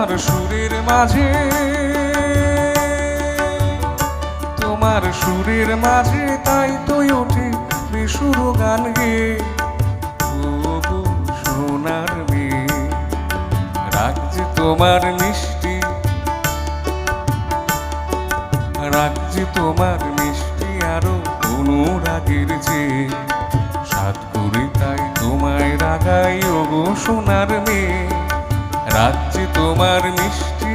তোমার সুরের মাঝে, তোমার সুরের মাঝে তাই তো ওঠে বেসুর গান গে। সোনার মেয়ে রাখছে তোমার মিষ্টি রাখছে তোমার মিষ্টি আরও অনুরাগের যে। সাত করে তাই তোমায় রাগাই ও গো সোনার মেয়ে। রাজ্যে তোমার মিষ্টি